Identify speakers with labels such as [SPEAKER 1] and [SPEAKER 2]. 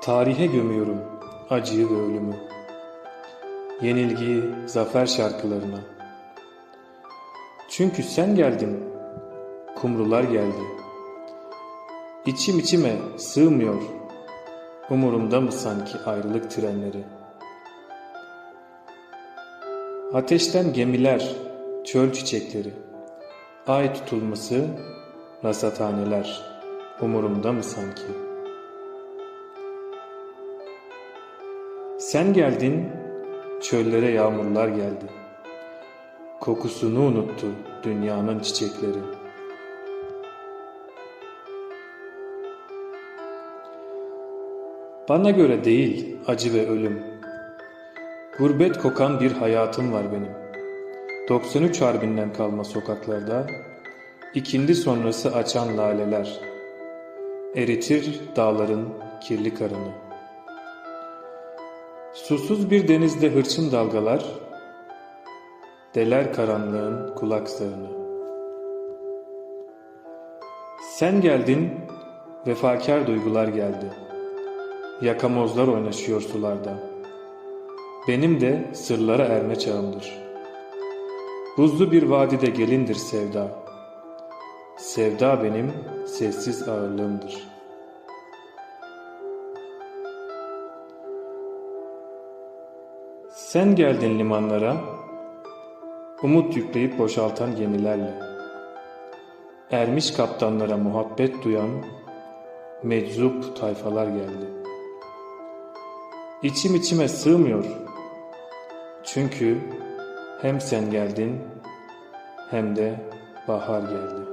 [SPEAKER 1] Tarihe gömüyorum acıyı ve ölümü. Yenilgiyi zafer şarkılarına. Çünkü sen geldin, kumrular geldi. İçim içime sığmıyor, umurumda mı sanki ayrılık trenleri? Ateşten gemiler, çöl çiçekleri, ay tutulması, rasathaneler, umurumda mı sanki? Sen geldin, çöllere yağmurlar geldi. Kokusunu unuttu dünyanın çiçekleri. Bana göre değil acı ve ölüm. Gurbet kokan bir hayatım var benim. 93 harbinden kalma sokaklarda, ikindi sonrası açan laleler. Eritir dağların kirli karını. Susuz bir denizde hırçın dalgalar, deler karanlığın kulak sağını. Sen geldin, vefakar duygular geldi. Yakamozlar oynaşıyor sularda. Benim de sırlara erme çağımdır. Buzlu bir vadide gelindir sevda. Sevda benim sessiz ağırlığımdır. Sen geldin limanlara, umut yükleyip boşaltan gemilerle. Ermiş kaptanlara muhabbet duyan meczup tayfalar geldi. İçim içime sığmıyor. Çünkü hem sen geldin hem de bahar geldi.